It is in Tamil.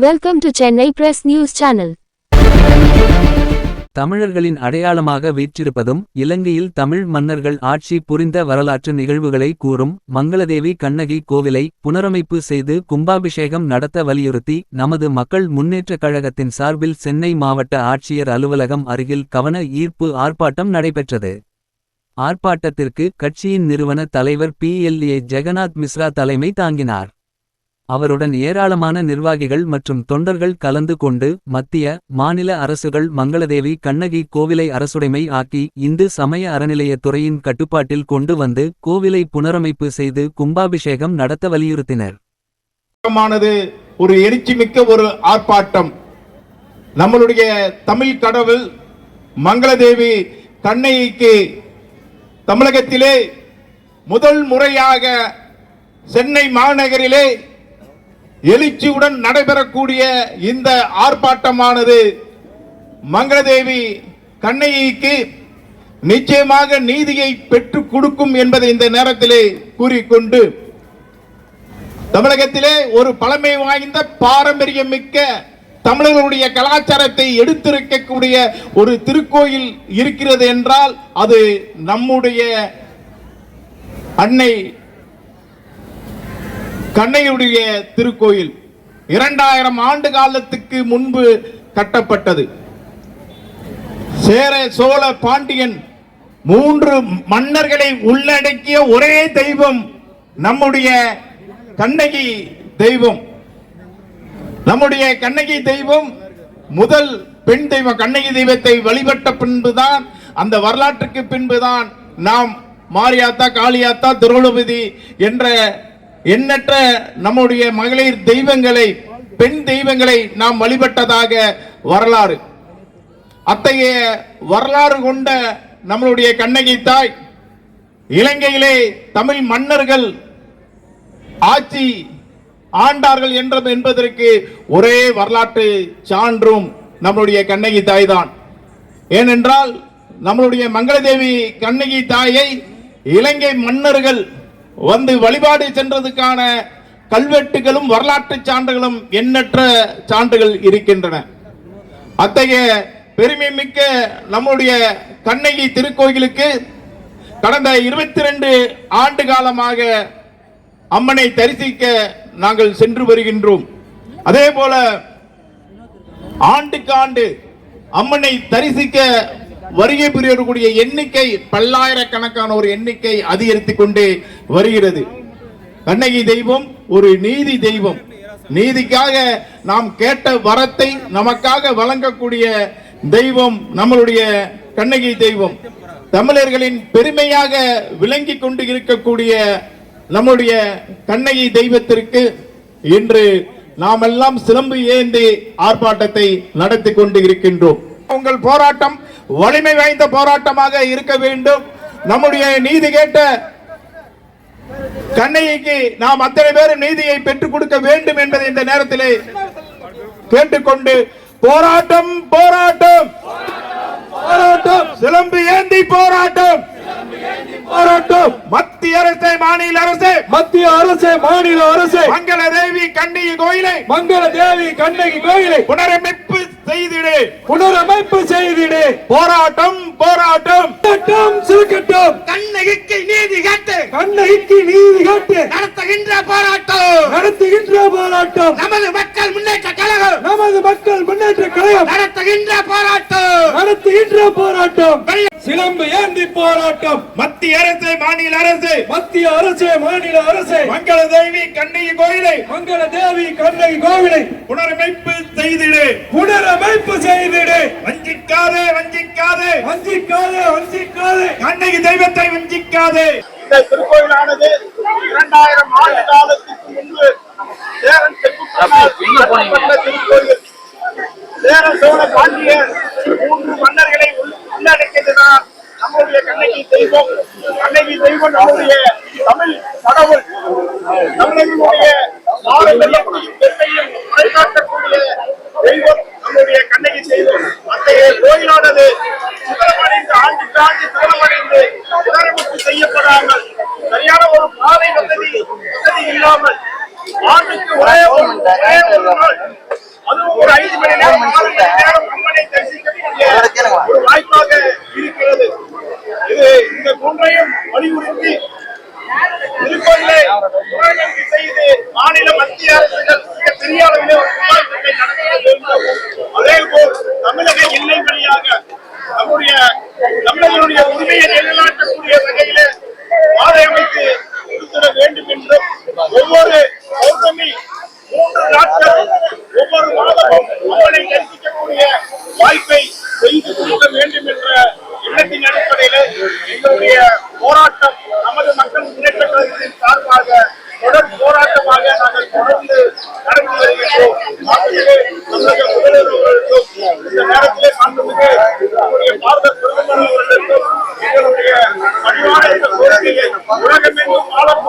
Welcome to Chennai press news channel தமிழர்களின் அடையாளமாக வீற்றிருப்பதும் இலங்கையில் தமிழ் மன்னர்கள் ஆட்சி புரிந்த வரலாற்று நிகழ்வுகளை கூறும் மங்களதேவி கண்ணகி கோவிலை புனரமைப்பு செய்து கும்பாபிஷேகம் நடத்த வலியுறுத்தி நமது மக்கள் முன்னேற்றக் கழகத்தின் சார்பில் சென்னை மாவட்ட ஆட்சியர் அலுவலகம் அருகில் கவன ஈர்ப்பு ஆர்ப்பாட்டம் நடைபெற்றது. ஆர்ப்பாட்டத்திற்கு கட்சியின் நிறுவன தலைவர் P L A Jagannath Mishra தலைமை தாங்கினார். அவருடன் ஏராளமான நிர்வாகிகள் மற்றும் தொண்டர்கள் கலந்து கொண்டு மத்திய மாநில அரசுகள் மங்களதேவி கண்ணகி கோவிலை அரசுடைமை ஆக்கி இந்து சமய அறநிலையத்துறையின் கட்டுப்பாட்டில் கொண்டு வந்து கோவிலை புனரமைப்பு செய்து கும்பாபிஷேகம் நடத்த வலியுறுத்தினர். ஒரு எழுச்சி மிக்க ஒரு ஆர்ப்பாட்டம். நம்மளுடைய தமிழ் கடவுள் மங்களதேவி கண்ணகிக்கு தமிழகத்திலே முதல் முறையாக சென்னை மாநகரிலே எழுச்சியுடன் நடைபெறக்கூடிய இந்த ஆர்ப்பாட்டமானது மங்களதேவி கண்ணகிக்கு நிச்சயமாக நீதியை பெற்றுக் கொடுக்கும் என்பதை இந்த நேரத்திலே கூறிக்கொண்டு தமிழகத்திலே ஒரு பழமை வாய்ந்த பாரம்பரியம் மிக்க தமிழர்களுடைய கலாச்சாரத்தை எடுத்திருக்கக்கூடிய ஒரு திருக்கோயில் இருக்கிறது என்றால் அது நம்முடைய அன்னை கண்ணையுடைய திருக்கோயில் இரண்டாயிரம் ஆண்டு காலத்துக்கு முன்பு கட்டப்பட்டது. சேர சோழ பாண்டியன் மூன்று மன்னர்களை உள்ளடக்கிய ஒரே தெய்வம் நம்முடைய கண்ணகி தெய்வம். நம்முடைய கண்ணகி தெய்வம் முதல் பெண் தெய்வம். கண்ணகி தெய்வத்தை வழிபட்ட பின்புதான் அந்த வரலாற்றுக்கு பின்புதான் நாம் மாரியாத்தா காளியாத்தா திருவள்ளுவதி என்ற எண்ணற்ற நம்முடைய மகளிர் தெய்வங்களை பெண் தெய்வங்களை நாம் வழிபட்டதாக வரலாறு. அத்தகைய வரலாறு கொண்ட நம்மளுடைய கண்ணகி தாய் இலங்கையிலே தமிழ் மன்னர்கள் ஆட்சி ஆண்டார்கள் என்றது என்பதற்கு ஒரே வரலாற்று சான்றும் நம்மளுடைய கண்ணகி தாய் தான் ஏனென்றால் நம்மளுடைய மங்களதேவி கண்ணகி தாயை இலங்கை மன்னர்கள் வந்து வழிபாடு சென்றதுக்கான கல்வெட்டுகளும் வரலாற்று சான்றுகளும் எண்ணற்ற சான்றுகள் இருக்கின்றன. அத்தகைய பெருமை மிக்க நம்முடைய கண்ணகி திருக்கோயிலுக்கு கடந்த இருபத்தி ரெண்டு ஆண்டு காலமாக அம்மனை தரிசிக்க நாங்கள் சென்று வருகின்றோம். அதே போல ஆண்டுக்கு ஆண்டு அம்மனை தரிசிக்க வருகை புரியக்கூடிய எண்ணிக்கை பல்லாயிரக்கணக்கான ஒரு எண்ணிக்கை அதிகரித்துக் கொண்டே வருகிறது. கண்ணகி தெய்வம் ஒரு நீதி தெய்வம். நீதிக்காக நாம் கேட்ட வரத்தை நமக்காக வழங்கக்கூடிய தெய்வம் நம்மளுடைய கண்ணகி தெய்வம். தமிழர்களின் பெருமையாக விளங்கி கொண்டு இருக்கக்கூடிய நம்முடைய கண்ணகி தெய்வத்திற்கு இன்று நாம் எல்லாம் சிலம்பு ஏந்தி ஆர்ப்பாட்டத்தை நடத்தி கொண்டு இருக்கின்றோம். உங்கள் போராட்டம் வலிமை வாய்ந்த போராட்டமாக இருக்க வேண்டும். நம்முடைய நீதி கேட்ட கண்ணைக்கு நாம் அத்தனை பேரும் நீதியை பெற்றுக் கொடுக்க வேண்டும் என்பதை இந்த நேரத்திலே கேட்டுக்கொண்டு போராட்டம் போராட்டம். போராட்டம். சிலம்பு ஏந்தி போராட்டம். போராட்டம். மத்திய அரசு மாநில அரசு. மத்திய அரசு மாநில அரசு. மங்கள தேவி கண்ணகி கோயிலை. மங்கள தேவி கண்ணகி கோயிலை. புனரமைப்பு செய்திடு. புனரமைப்பு செய்திடு. போராட்டம் போராட்டம். சட்டம் சிறுக்கட்டும் கண்ணகிக்கு நீதி கேட்டு. கண்ணகிக்கு நீதி காட்டு. நடத்துகின்ற போராட்டம். நடத்துகின்ற போராட்டம். நமது மக்கள் முன்னேற்ற கழகம் நமது மக்கள் முன்னேற்ற கழகம் நடத்துகின்ற போராட்டம் நடத்துகின்ற போராட்டம் சிலம்பு ஏந்தி போராட்டம். மத்திய அரசு மாநில அரசு. மத்திய அரசு மாநில அரசு. மங்கள தேவி கண்ணகி கோயிலை. மங்கள தேவி கண்ணகி கோவிலை. புனரமைப்பு செய்திடு. புனரமைப்பு செய்திடு. வஞ்சிக்காதே வஞ்சிக்காதே. வஞ்சிக்காதே வஞ்சிக்காதே. கண்ணகி தெய்வத்தை வஞ்சிக்காதே. இந்த திருக்கோயிலானது இரண்டாயிரம் ஆண்டு காலத்துக்கு முன்பு சேரன் கட்டப்பட்ட திருக்கோயில் சேர சோழ பாண்டிய மூன்று மன்னர்களை உள்- உள்ளடக்கியதுதான் நம்முடைய கண்ணகி தெய்வம். கண்ணகி தெய்வம் நம்முடைய தமிழ் கடவுள். தமிழர்களுடைய பாரம்பரியத்தையும் பெருமையும் வழிகாட்டக்கூடிய தெய்வம் நம்முடைய கண்ணகி அத்தகைய கோயிலானது சிதறமடைந்து சிதறமடைந்து செய்யப்படாமல் சரியான ஒரு பாதை வசதி வசதி இல்லாமல் ஆண்டுக்கு ஒரே ஒரு ஒரே ஒரு நாள் ஒரு ஐந்து மணி நேரம் ஆறு மணி நேரம் அம்மனை ஒரு வாய்ப்பாக இருக்கிறது. இது இந்த மூன்றையும் வலியுறுத்தி திருக்கோயிலை புனரமைப்பு செய்து மாநில மத்திய அரசுகள் மிக பெரிய அளவிலே ஒரு கும்பாபிஷேகத்தை நடத்த வேண்டும் அதே போல் தமிழக எல்லை வழியாக நம்முடைய தமிழர்களுடைய உரிமையை நிலைநாட்டக்கூடிய வகையிலே அமைத்து கொடுத்திட வேண்டும் என்றும் ஒவ்வொரு பௌர்ணமி மூன்று நாட்கள் ஒவ்வொரு மாதமும் அவனை கற்பிக்கக்கூடிய வாய்ப்பை செய்து கொடுக்க வேண்டும் என்ற எண்ணத்தின் அடிப்படையில் எங்களுடைய போராட்டம் நமது மக்கள் முன்னேற்ற கழகத்தின் சார்பாக தொடர் போராட்டமாக நாங்கள் தொடர்ந்து நடந்து வருகின்றோம். ஆகவே தமிழக முதல்வர்களுக்கும் இந்த நேரத்திலே மாண்புமிகு நம்முடைய பாரத பிரதமர் அவர்களுக்கும் எங்களுடைய பணிவான இந்த கோரிக்கையை உலகமெங்கும் ஆழம்